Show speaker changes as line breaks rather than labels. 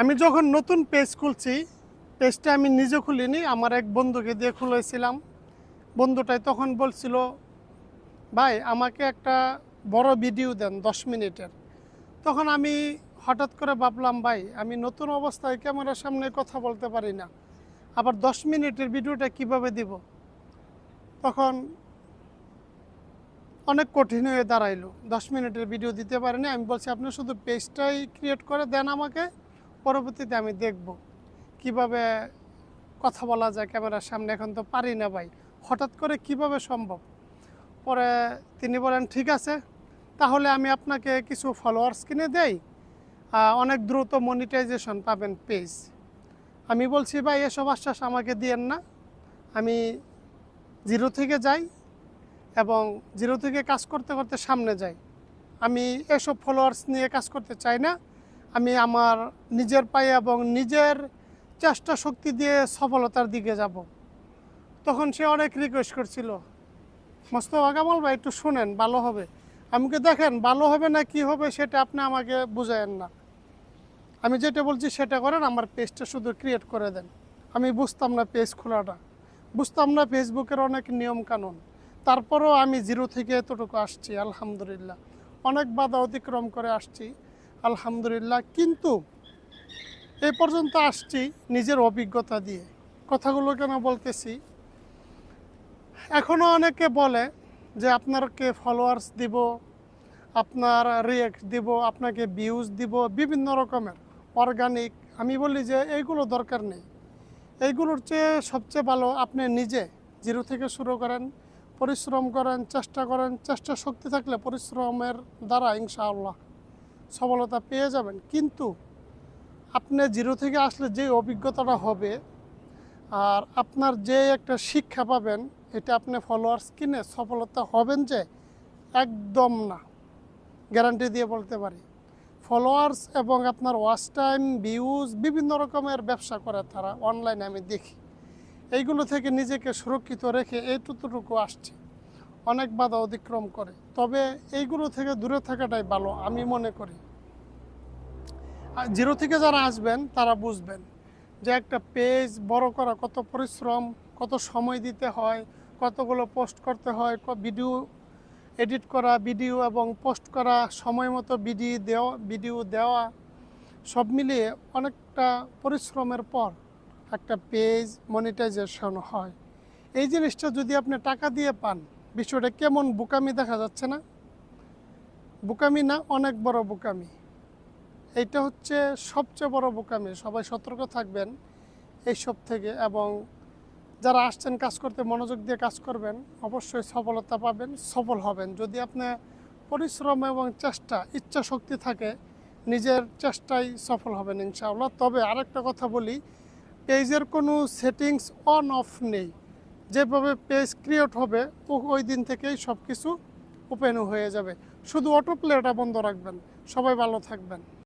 আমি যখন নতুন পেজ খুলছি পেজটা আমি নিজে খুলিনি, আমার এক বন্ধুকে দিয়ে খুলেছিলাম। বন্ধুটাই তখন বলছিল, ভাই, আমাকে একটা বড় ভিডিও দেন দশ মিনিটের। তখন আমি হঠাৎ করে ভাবলাম, ভাই, আমি নতুন অবস্থায় ক্যামেরার সামনে কথা বলতে পারি না। আবার দশ মিনিটের ভিডিওটা কীভাবে দিব? তখন অনেক কঠিন হয়ে দাঁড়াইলো। দশ মিনিটের ভিডিও দিতে পারিনি। আমি বলছি, আপনি শুধু পেজটাই ক্রিয়েট করে দেন আমাকে পরবর্তীতে আমি দেখব কীভাবে কথা বলা যায় ক্যামেরার সামনে। এখন তো পারি না ভাই। হঠাৎ করে কীভাবে সম্ভব? পরে তিনি বলেন, ঠিক আছে, তাহলে আমি আপনাকে কিছু ফলোয়ার্স কিনে দেই অনেক দ্রুত মনিটাইজেশন পাবেন পেজ আমি বলছি, ভাই, এসব আশ্বাস আমাকে দিয়েন না। আমি জিরো থেকে যাই এবং জিরো থেকে কাজ করতে করতে সামনে যাই। আমি এসব ফলোয়ার্স নিয়ে কাজ করতে চাই না। আমি আমার নিজের পায়ে এবং নিজের চেষ্টা শক্তি দিয়ে সফলতার দিকে যাব। তখন সে অনেক রিকোয়েস্ট করছিল। মোস্তফা কামাল ভাই, একটু শোনেন, ভালো হবে। আমাকে দেখেন, ভালো হবে না কি হবে সেটা আপনি আমাকে বুঝায়েন না। আমি যেটা বলছি সেটা করেন, আমার পেজটা শুধু ক্রিয়েট করে দেন। আমি বুঝতাম না পেজ খোলাটা। বুঝতাম না ফেসবুকের অনেক নিয়ম কানুন তারপরেও আমি জিরো থেকে এতটুকু আসছি, আলহামদুলিল্লাহ। অনেক বাধা অতিক্রম করে আসছি। আলহামদুলিল্লাহ, কিন্তু এই পর্যন্ত আসছি নিজের অভিজ্ঞতা দিয়ে। কথাগুলো কেন বলতেছি? এখনও অনেকে বলে যে আপনাকে ফলোয়ার্স দিব, আপনার রিয়েক্ট দিব, আপনাকে ভিউজ দিব, বিভিন্ন রকমের অর্গানিক আমি বলি যে এইগুলো দরকার নেই। এইগুলোর চেয়ে সবচেয়ে ভালো আপনি নিজে জিরো থেকে শুরু করেন, পরিশ্রম করেন, চেষ্টা করেন, চেষ্টা শক্তি থাকলে পরিশ্রমের দ্বারা ইনশাআল্লাহ। সফলতা পেয়ে যাবেন। কিন্তু আপনি জিরো থেকে আসলে যে অভিজ্ঞতাটা হবে আর আপনার যে একটা শিক্ষা পাবেন, এটা আপনি ফলোয়ার্স কিনে সফলতা হবেন যে একদম না। গ্যারান্টি দিয়ে বলতে পারি। ফলোয়ার্স এবং আপনার ওয়াচ টাইম ভিউজ বিভিন্ন রকমের ব্যবসা করে তারা। অনলাইনে আমি দেখি। এইগুলো থেকে নিজেকে সুরক্ষিত রেখে এইটুকুটুকু আসছে। অনেক বাধা অতিক্রম করে। তবে এইগুলো থেকে দূরে থাকাটাই ভালো, আমি মনে করি। জিরো থেকে যারা আসবেন, তারা বুঝবেন যে একটা পেজ বড় করা, কত পরিশ্রম, কত সময় দিতে হয়, কতগুলো পোস্ট করতে হয় ভিডিও এডিট করা, ভিডিও এবং পোস্ট করা, সময় মতো ভিডিও দেওয়া ভিডিও দেওয়া, সব মিলিয়ে অনেকটা পরিশ্রমের পর একটা পেজ মনিটাইজেশন হয়। এই জিনিসটা যদি আপনি টাকা দিয়ে পান বিষয়টা কেমন বোকামি দেখা যাচ্ছে না? বোকামি না, অনেক বড় বোকামি। এইটা হচ্ছে সবচেয়ে বড় বোকামি। সবাই সতর্ক থাকবেন এইসব থেকে এবং যারা আসছেন কাজ করতে, মনোযোগ দিয়ে কাজ করবেন, অবশ্যই সফলতা পাবেন, সফল হবেন। যদি আপনি পরিশ্রম এবং চেষ্টা, ইচ্ছা শক্তি থাকে, নিজের চেষ্টায় সফল হবেন ইনশাআল্লাহ। তবে আরেকটা কথা বলি, পেজের কোনো সেটিংস অন অফ নেই। যেভাবে পেজ ক্রিয়েট হবে ওই দিন থেকেই সব কিছু ওপেন হয়ে যাবে। শুধু অটো প্লেটা বন্ধ রাখবেন। সবাই ভালো থাকবেন।